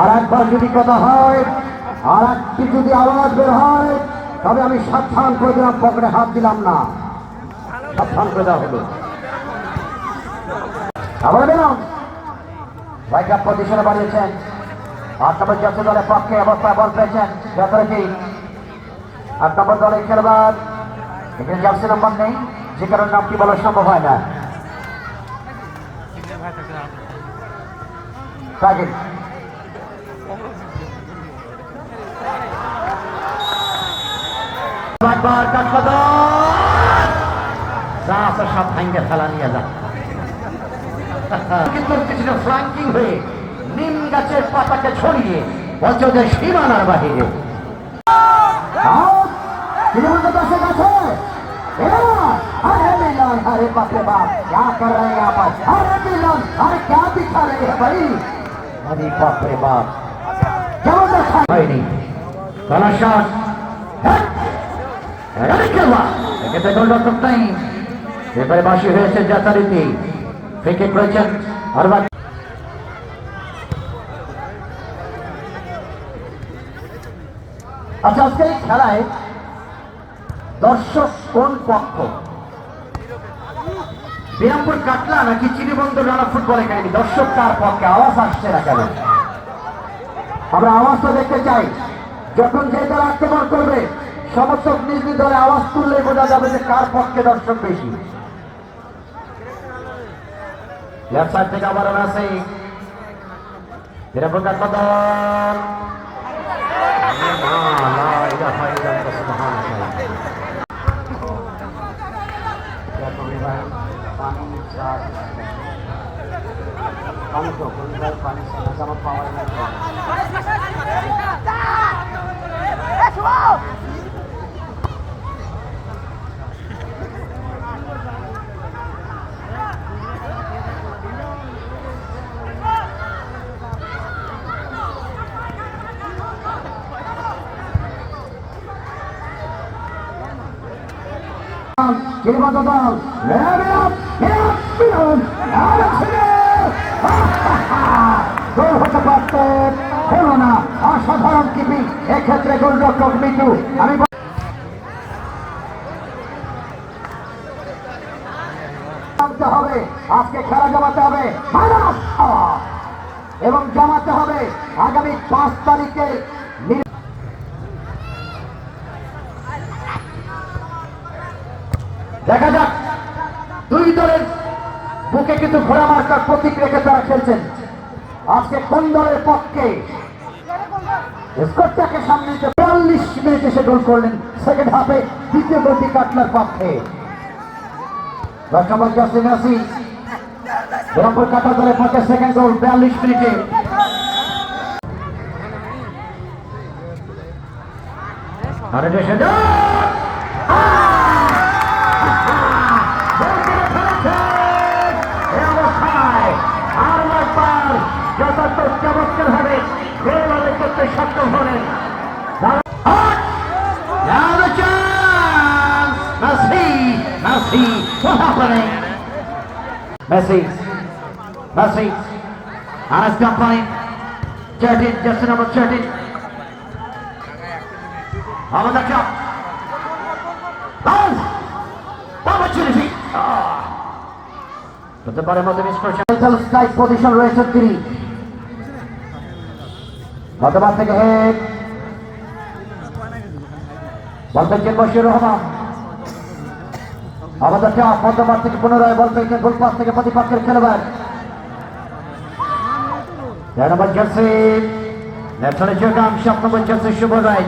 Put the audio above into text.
আর একবার যদি কথা হয়, আর তবে আমি সাবধান করে দিলাম পকেটে হাত দিলাম না। সাবধান করে দেওয়া হলো। আবার দিলাম ভাইকাপ পজিশনে বাড়িয়েছেন। আট নম্বর জাতীয় দলের পক্ষে অবস্থায় বল পেয়েছেন যথারীতি আট নম্বর দলের খেলোয়াড় এখানে জার্সি নাম্বার নেই, যে কারণে নামটি বলা সম্ভব হয় না। যা আছে সব নিয়ে যান কিন্তু কিছুটা হয়ে নিম গাছের পাতাকে ছড়িয়ে অযোধ্যা সীমানার বাহিরে श्रीमंत दर्शक আছে अरे मिलन अरे बाप रे बाप क्या कर रहे हैं यहाँ पर अरे मिलन अरे क्या दिखा रहे हैं भाई अरे बाप रे बाप जबरदस्त হয়নি কলা শট এক্ষেত্রে গোলরক্ষক নেই এবারে বাসি হয়েছে যথারীতি ফ্রিকিক রয়েছেন অরবাদ আচ্ছা আজকে এই খেলায় দর্শক কোন পক্ষ? বিরামপুর কাটলা নাকি চিনিবন্ধ রানা ফুটবল একাডেমি? দর্শক কার পক্ষে? আওয়াজ আসছে না কেন? আমরা আওয়াজটা দেখতে চাই। যখন যে দল আক্রমণ করবে, সমর্থক নিজ নিজ দলে আওয়াজ তুললে বোঝা যাবে যে কার পক্ষে দর্শক বেশি। লেফট থেকে আবার আছে বিরামপুর কাটলা দল। পানিশো কলকাতার পানিশো আমার পাওয়ার Give it up, give it up, give it up, give it up, give it up, give it up, গোল হতে পারত হলো না অসাধারণ এক্ষেত্রে গোলরক্ষক মিন্টু আমি হবে আজকে খেলা জমাতে হবে এবং জমাতে হবে আগামী পাঁচ তারিখে কিন্তু ঘোড়া মার্কার প্রতীক রেখে তারা খেলছেন। আজকে কোন দলের পক্ষে? স্কটটাকে সামনে নিতে বিয়াল্লিশ মিনিট এসে গোল করলেন সেকেন্ড হাফে দ্বিতীয় গোলটি কাটলার পক্ষে। দশ নম্বর জাসি মেসি বিরামপুর কাটা দলের পক্ষে সেকেন্ড গোল বিয়াল্লিশ মিনিটে। আরে দেশে Messi! Messi! What happening? Messi! Messi! Anas Company! 13, just number 13. Over the top. Bounce! Opportunity! Ah! হতে পারে মধ্যে মিস করেছেন স্ট্রাইক পজিশন রয়েছে তিনি মধ্যমাঠ থেকে হেড বল পেয়েছেন বশির রহমান? আমাদের চাপ মধ্যমাঠ থেকে পুনরায় বল পেয়েছেন গোলপাস থেকে প্রতিপক্ষের খেলোয়াড়? তেরো নম্বর জার্সি নম্বর জার্সি শুভ রায়।